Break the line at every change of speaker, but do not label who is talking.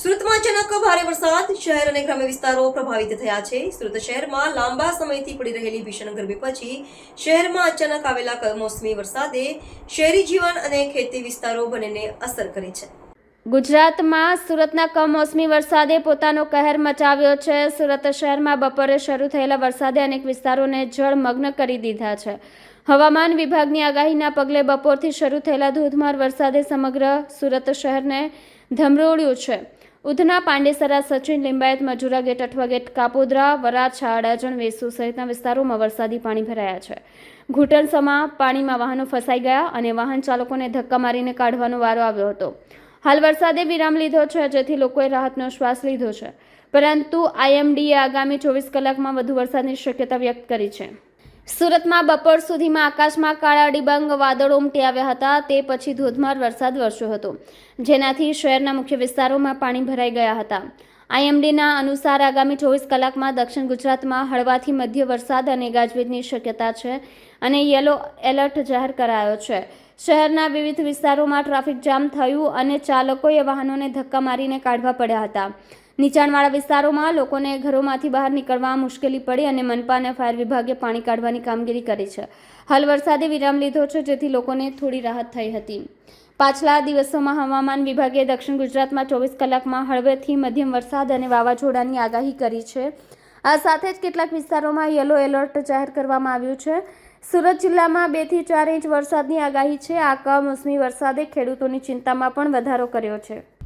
સુરતમાં અચાનક ભારે વરસાદ. શહેર અને ગ્રામ્ય વિસ્તારો પ્રભાવિત થયા છે. સુરત શહેરમાં લાંબા સમયથી પડી રહેલી ભીષણ ગરમી પછી શહેરમાં અચાનક આવેલા કમોસમી વરસાદે શહેરી જીવન અને ખેતી વિસ્તારો બંનેને અસર કરી છે.
ગુજરાતમાં સુરતના કમોસમી વરસાદે પોતાનો કહેર મચાવ્યો છે. સુરત શહેરમાં બપોરે શરૂ થયેલા વરસાદે અનેક વિસ્તારોને જળમગ્ન કરી દીધા છે. હવામાન વિભાગની આગાહીના પગલે બપોરથી શરૂ થયેલા ધોધમાર વરસાદે સમગ્ર સુરત શહેરને ધમરોળ્યું છે. ઉધના પાંડેસરા સચિન લિંબાયત મજુરા ગેટ અઠવા ગેટ કાપોદ્રા વરાછા અડાજણ વેસુ સહિતના વિસ્તારોમાં વરસાદી પાણી ભરાયા છે. ઘૂંટણસમા પાણીમાં વાહનો ફસાઈ ગયા અને વાહન ચાલકોને ધક્કા મારીને કાઢવાનો વારો આવ્યો હતો. હાલ વરસાદે વિરામ લીધો છે, જેથી લોકોએ રાહતનો શ્વાસ લીધો છે. પરંતુ આઈએમડીએ આગામી ચોવીસ કલાકમાં વધુ વરસાદની શક્યતા વ્યક્ત કરી છે. સુરતમાં બપોર સુધીમાં આકાશમાં કાળા ડિબાંગ વાદળો ઉમટી આવ્યા હતા. તે પછી ધોધમાર વરસાદ વરસ્યો હતો, જેનાથી શહેરના મુખ્ય વિસ્તારોમાં પાણી ભરાઈ ગયા હતા. આઈએમડીના અનુસાર આગામી ચોવીસ કલાકમાં દક્ષિણ ગુજરાતમાં હળવાથી મધ્ય વરસાદ અને ગાજવીજની શક્યતા છે અને યલો એલર્ટ જાહેર કરાયો છે. શહેરના વિવિધ વિસ્તારોમાં ટ્રાફિક જામ થયું અને ચાલકોએ વાહનોને ધક્કા મારીને કાઢવા પડ્યા હતા. નીચાણવાળા વિસ્તારોમાં લોકોને ઘરોમાંથી બહાર નીકળવા મુશ્કેલી પડી અને મનપા અને ફાયર વિભાગે પાણી કાઢવાની કામગીરી કરી છે. હાલ વરસાદે વિરામ લીધો છે, જેથી લોકોને થોડી રાહત થઈ હતી. પાછલા દિવસોમાં હવામાન વિભાગે દક્ષિણ ગુજરાતમાં ચોવીસ કલાકમાં હળવેથી મધ્યમ વરસાદ અને વાવાઝોડાની આગાહી કરી છે. આ સાથે જ કેટલાક વિસ્તારોમાં યલો એલર્ટ જાહેર કરવામાં આવ્યું છે. સુરત જિલ્લામાં બેથી ચાર ઇંચ વરસાદની આગાહી છે. આ કમોસમી વરસાદે ખેડૂતોની ચિંતામાં પણ વધારો કર્યો છે.